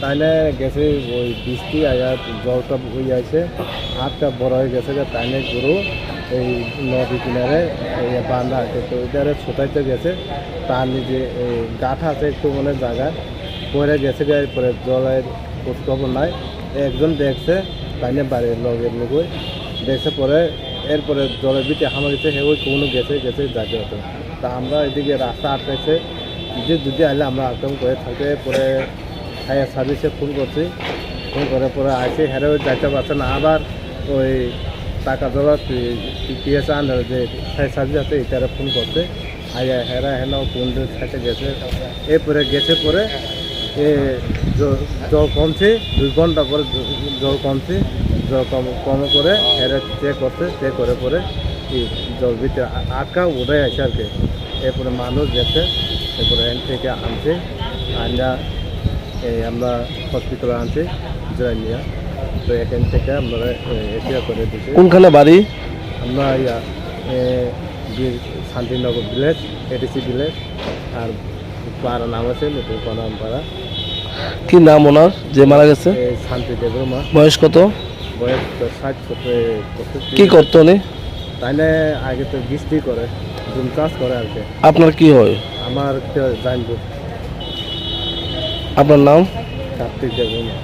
তাইলে গেছে ওই বৃষ্টি আয়া জলটা হয়ে আছে হাতটা বড় হয়ে গেছে যে তাইলে গরু এই নদী কিনারে বান্ধা আছে। তো ওইটারে ছোটাইতে গেছে। তার নিজে গাঠা আছে একটু মানে জায়গা। পরে গেছে পরে জলের খোঁজ খবর নাই। একজন দেখছে, তাইলে বাড়ির লগের লোকই দেখছে পরে, এরপরে জলের ভিতরে হামা গেছে হে ওই কোনো গেছে গেছে যাতে হতো তা আমরা এদিকে রাস্তা আটকাইছে। যে যদি আইলে আমরা আক্রমণ করে থাকে পরে ফায়ার সার্ভিসে ফোন করছি। ফোন করার পরে আসে হেরে ওই যাইতে পারছে না। আবার ওই টাকা দেওয়া পিএস আন্ডার যে ফায়ার সার্ভিস আছে, এটারে ফোন করছে। আইয়া হেরা হেন কোন সাইডে গেছে। এরপরে গেছে পরে জল কমছে দুই ঘণ্টা পরে জল কমছে জল কম কম করে হেরে চেক করছে চেক করে পরে জল ভিতরে আটকা উঠে আছে আর কি। এরপরে মানুষ গেছে এরপরে এন থেকে আনছে আনা এই আমরা হসপিটালে আনছি জয়নিয়া তো এখান থেকে আমরা এসিয়া করে দিচ্ছি কোনখানে বাড়ি? আমরা ইয়া শান্তিনগর ভিলেজ এডিসি ভিলেজ আর পাড়া নাম আছে নতুন নাম পাড়া। কি নাম ওনার? যে মারা গেছে? শান্তি দেবরমা বয়স কত? বয়স ষাট কি করতো উনি? তাহলে আগে তো বৃষ্টি করে জুম চাষ করে আর কি। আপনার কি হয়? আমার জানব। আপনার নাম? কার্তিক দেবরমা